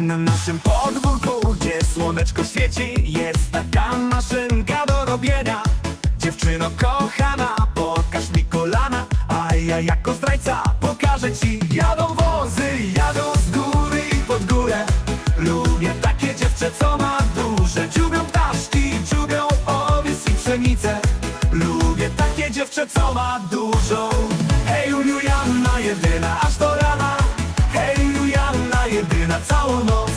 Na naszym podwórku, gdzie słoneczko świeci Jest taka maszynka do robienia. Dziewczyno kochana, pokaż mi kolana A ja jako zdrajca pokażę ci. Jadą wozy, jadą z góry i pod górę. Lubię takie dziewczę, co ma duże Dziubią ptaszki, dziubią owiec i pszenicę. Lubię takie dziewczę, co ma dużo Julianna, jedyna aż do rana. Hej Julianna, jedyna całą noc.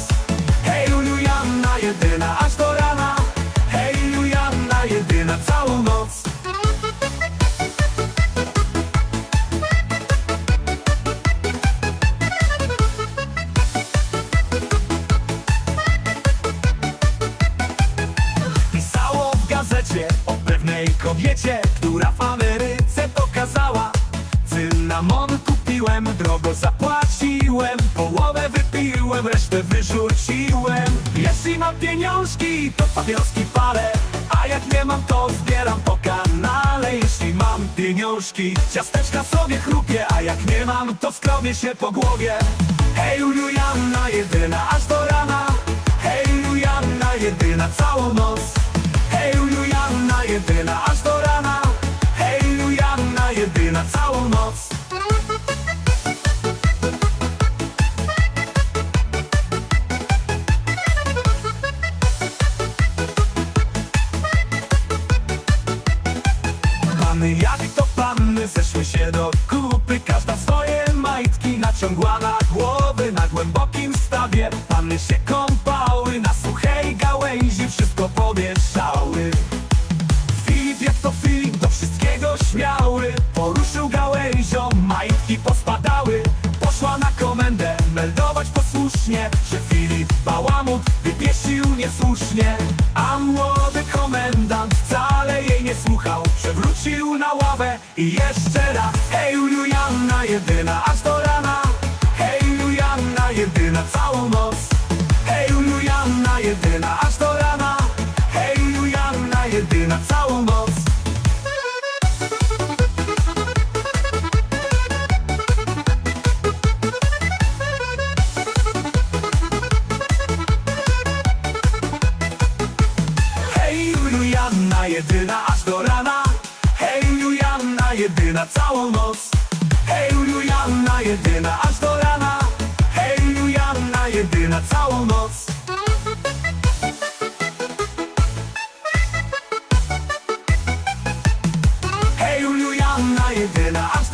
Hej Julianna, jedyna aż do rana. Hej Julianna, jedyna całą noc. Pisało w gazecie o pewnej kobiecie Która w Ameryce Cynamon kupiłem, drogo zapłaciłem Połowę wypiłem, resztę wyrzuciłem. Jeśli mam pieniążki, to papieroski palę A jak nie mam, to zbieram po kanale. Jeśli mam pieniążki, ciasteczka sobie chrupię A jak nie mam, to skrobię się po głowie. Hej Julianna, jedyna aż do rana. Hej Julianna, jedyna całą noc. Hej Julianna, jedyna aż do rana. Hej Julianna, jedyna całą noc Panny jak to panny. Zeszły się do kupy Każda swoje majtki naciągła na głowy. Na głębokim stawie panny się kąpały Na suchej gałęzi wszystko pomieszały. Filip jak to Filip do wszystkiego śmiały. Poruszył gałęzią, majtki pospadały. Poszła na komendę meldować posłusznie Że Filip bałamut wypieścił niesłusznie. A młody nie słuchał Przewrócił na ławę i jeszcze raz. Hej Julianna, jedyna aż do rana Hej Julianna, jedyna całą noc. Hej Julianna, jedyna aż do rana Hej Julianna, jedyna całą noc. Hej Julianna, jedyna aż Jedyna całą noc. Hej Julianna, jedyna aż do rana. Hej Julianna, jedyna całą noc